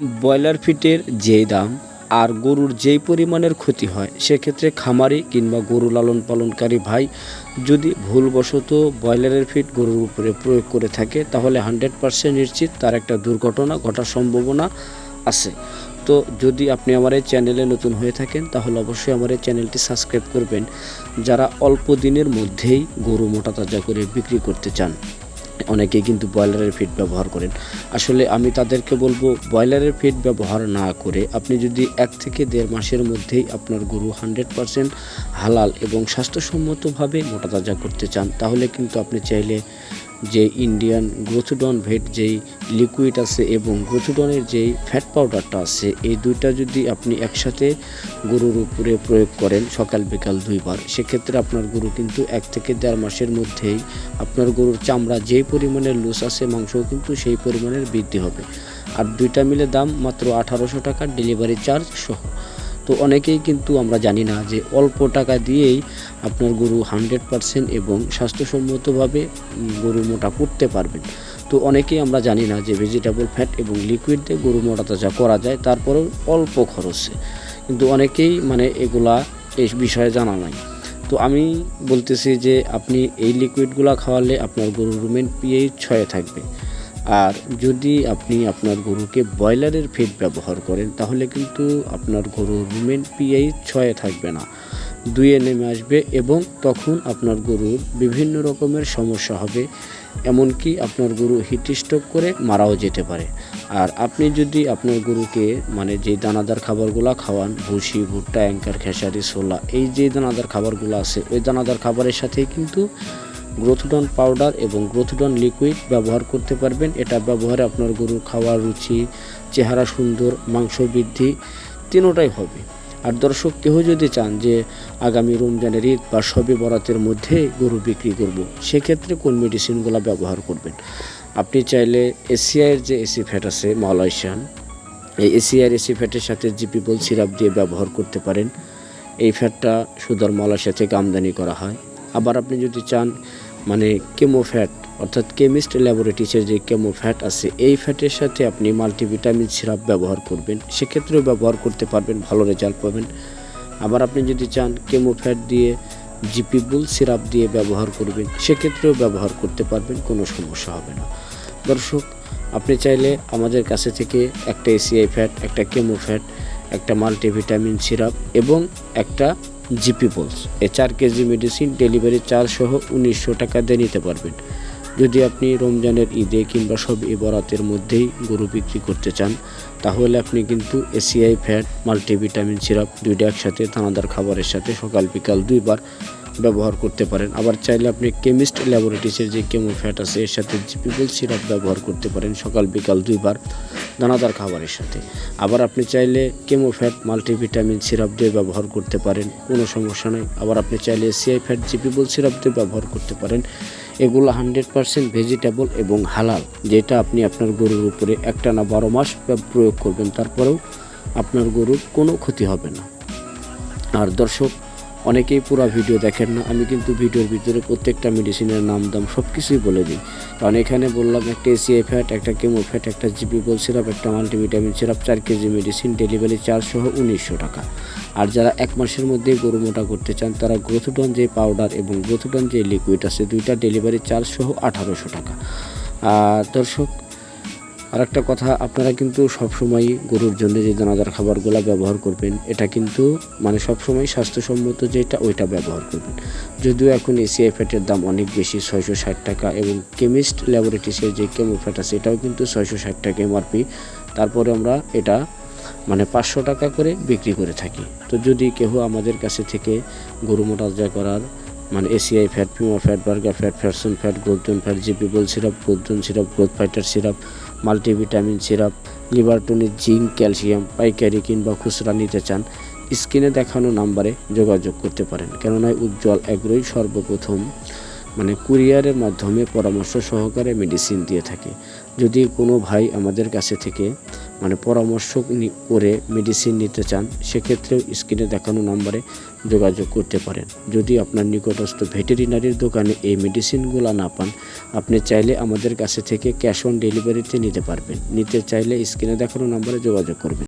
Broiler ফিটের যেই দাম আর গরুর যেই পরিমাণের ক্ষতি হয়, সেক্ষেত্রে খামারি কিংবা গরু লালন পালনকারী ভাই যদি ভুলবশত ব্রয়লারের ফিট গরুর উপরে প্রয়োগ করে থাকে, তাহলে হান্ড্রেড পারসেন্ট নিশ্চিত তার একটা দুর্ঘটনা ঘটার সম্ভাবনা আছে। তো যদি আপনি আমার এই চ্যানেলে নতুন হয়ে থাকেন, তাহলে অবশ্যই আমার এই চ্যানেলটি সাবস্ক্রাইব করবেন। যারা অল্প দিনের মধ্যেই গরু মোটা তাজা করে বিক্রি করতে চান। অনেকেই কিন্তু ব্রয়লারের ফিড ব্যবহার করেন। আসলে আমি তাদেরকে বলব, ব্রয়লারের ফিড ব্যবহার না করে আপনি যদি এক থেকে দেড় মাসের মধ্যেই আপনার গরু হান্ড্রেড পারসেন্ট হালাল এবং স্বাস্থ্যসম্মতভাবে মোটা তাজা করতে চান, তাহলে কিন্তু আপনি চাইলে যে ইন্ডিয়ান গ্রোথডন ভেট যেই লিকুইড আছে এবং গ্রোথডনের যেই ফ্যাট পাউডারটা আছে, এই দুইটা যদি আপনি একসাথে গরুর উপরে প্রয়োগ করেন সকাল বিকাল দুইবার, সেক্ষেত্রে আপনার গরু কিন্তু এক থেকে দেড় মাসের মধ্যেই আপনার গরুর চামড়া যেই পরিমাণের লুজ আছে, মাংসও কিন্তু সেই পরিমাণের বৃদ্ধি হবে। আর দুইটা মিলে দাম মাত্র আঠারোশো টাকা ডেলিভারি চার্জ সহ। তো অনেকেই কিন্তু আমরা জানি না যে অল্প টাকা দিয়েই আপনার গরু হান্ড্রেড পারসেন্ট এবং স্বাস্থ্যসম্মতভাবে গরু মোটা করতে পারবেন। তো অনেকেই আমরা জানি না যে ভেজিটেবল ফ্যাট এবং লিকুইড দিয়ে গরু মোটা তাজা করা যায়, তারপরেও অল্প খরচে। কিন্তু অনেকেই মানে এগুলা এই বিষয়ে জানা নাই। তো আমি বলতেছি যে আপনি এই লিকুইডগুলো খাওয়ালে আপনার গরুর রুমেন পিএইচ ছয়ে থাকবে। আর যদি আপনি আপনার গরুকে ব্রয়লারের ফিড ব্যবহার করেন, তাহলে কিন্তু আপনার গরুর রুমেন পিএইচ ছয়ে থাকবে না। দুইয়ে নেমে আসবে এবং তখন আপনার গরুর বিভিন্ন রকমের সমস্যা হবে, এমনকি আপনার গরু হিটস্ট্রোক করে মারাও যেতে পারে। আর আপনি যদি আপনার গরুকে মানে যে দানাদার খাবারগুলো খাওয়ান, ভুসি, ভুট্টা, অ্যাঙ্কার, খেসারি, ছোলা, এই যে দানাদার খাবারগুলো আছে, ওই দানাদার খাবারের সাথে কিন্তু গ্রোথডন পাউডার এবং গ্রোথডন লিকুইড ব্যবহার করতে পারবেন। এটা ব্যবহারে আপনার গরুর খাওয়ার রুচি, চেহারা সুন্দর, মাংস বৃদ্ধি তিনোটাই হবে। আর দর্শক, কেউ যদি চান যে আগামী রমজানের ঈদ বা সবে বরাতের মধ্যে গরু বিক্রি করব, সেক্ষেত্রে কোন মেডিসিনগুলো ব্যবহার করবেন? আপনি চাইলে এসিআইয়ের যে এসি ফ্যাট আছে মালয়েশিয়ান, এই এসিআর এসি ফ্যাটের সাথে জিপিবল সিরাপ দিয়ে ব্যবহার করতে পারেন। এই ফ্যাটটা সুদর মালয়েশিয়া থেকে আমদানি করা হয়। আবার আপনি যদি চান মানে কেমো ফ্যাট অর্থাৎ কেমিস্ট ল্যাবরেটরিজের যে কেমো ফ্যাট আছে, এই ফ্যাটের সাথে আপনি মাল্টিভিটামিন সিরাপ ব্যবহার করবেন। সেক্ষেত্রেও ব্যবহার করতে পারবেন, ভালো রেজাল্ট পাবেন। আবার আপনি যদি চান কেমো ফ্যাট দিয়ে জিপিবুল সিরাপ দিয়ে ব্যবহার করবেন, সেক্ষেত্রেও ব্যবহার করতে পারবেন, কোনো সমস্যা হবে না। দর্শক, আপনি চাইলে আমাদের কাছে থেকে একটা এসিআই ফ্যাট একটা কেমো ফ্যাট একটা মাল্টিভিটামিন সিরাপ এবং একটা জিপি পোলস এ চার কেজি মেডিসিন ডেলিভারি চার্জ সহ উনিশশো টাকা দিয়ে নিতে পারবেন। যদি আপনি রমজানের ঈদে কিংবা সব এ বরাতের মধ্যেই গরু বিক্রি করতে চান, তাহলে আপনি কিন্তু এসিআই ফ্যাট, মাল্টিভিটামিন সিরাপ দুইটা একসাথে দানাদার খাবারের সাথে সকাল বিকাল দুইবার ব্যবহার করতে পারেন। আবার চাইলে আপনি কেমিস্ট ল্যাবরেটরিজের যে কেমো ফ্যাট আছে, এর সাথে জিপিবল সিরাপ ব্যবহার করতে পারেন সকাল, বিকাল দুইবার দানাদার খাবারের সাথে। আবার আপনি চাইলে কেমো ফ্যাট মাল্টিভিটামিন সিরাপ দিয়ে ব্যবহার করতে পারেন, কোনো সমস্যা নেই। আবার আপনি চাইলে সিআই ফ্যাট জিপিবল সিরাপ দিয়ে ব্যবহার করতে পারেন, এগুলো হান্ড্রেড পারসেন্ট ভেজিটেবল এবং হালাল, যেটা আপনি আপনার গরুর উপরে একটানা বারো মাস প্রয়োগ করবেন, তারপরেও আপনার গরুর কোনো ক্ষতি হবে না। আর দর্শক অনেকেই পুরো ভিডিও দেখেন না। আমি কিন্তু ভিডিওর ভিতরে প্রত্যেকটা মেডিসিনের নাম, দাম সব কিছুই বলে দিই। কারণ এখানে বললাম একটা এসিআই ফ্যাট একটা কেমো ফ্যাট একটা জিপিবল সিরাপ একটা মাল্টিভিটামিন সিরাপ চার কেজি মেডিসিন ডেলিভারি সহ উনিশশো টাকা। আর যারা এক মাসের মধ্যে গরু মোটা করতে চান, তারা গ্রোথডন যে পাউডার এবং গ্রোথডন যে লিকুইড আছে, দুইটা ডেলিভারি সহ আঠারোশো টাকা। দর্শক আর একটা কথা, আপনারা কিন্তু সবসময় গরুর জন্য যে দানাদার খাবারগুলো ব্যবহার করবেন, এটা কিন্তু মানে সবসময় স্বাস্থ্যসম্মত যেটা, ওইটা ব্যবহার করবেন। যদিও এখন এসিআই ফ্যাটের দাম অনেক বেশি, ছয়শো ষাট টাকা এবং কেমিস্ট ল্যাবরেটরিসের যে কেমো ফ্যাট আছে, এটাও কিন্তু ছয়শো ষাট টাকা এমআরপি। তারপরে আমরা এটা মানে পাঁচশো টাকা করে বিক্রি করে থাকি। তো যদি কেউ আমাদের কাছে থেকে গরু মোটাজা করার মানে এসিআই ফ্যাট পিমা ফ্যাট বার্গার ফ্যাট, ফ্যাটসন ফ্যাট গ্রোথন ফ্যাট জিপিবল syrup গ্রোথন syrup, growth fighter syrup multivitamin, syrup, liver tonic, zinc, calcium, পাইকারি কিংবা খুচরা নিতে চান, স্ক্রিনে দেখানো নাম্বারে যোগাযোগ করতে পারেন। কেননা উজ্জ্বল এগ্রোই সর্বপ্রথম মানে কুরিয়ারের মাধ্যমে পরামর্শ সহকারে মেডিসিন দিয়ে থাকে। যদি কোনো ভাই আমাদের কাছে থেকে মানে পরামর্শ করে মেডিসিন নিতে চান, সেক্ষেত্রেও স্ক্রিনে দেখানো নম্বরে যোগাযোগ করতে পারেন। যদি আপনার নিকটস্থ ভেটেরিনারির দোকানে এই মেডিসিনগুলো না পান, আপনি চাইলে আমাদের কাছে থেকে ক্যাশ অন ডেলিভারিতে নিতে পারবেন। নিতে চাইলে স্ক্রিনে দেখানো নম্বরে যোগাযোগ করবেন।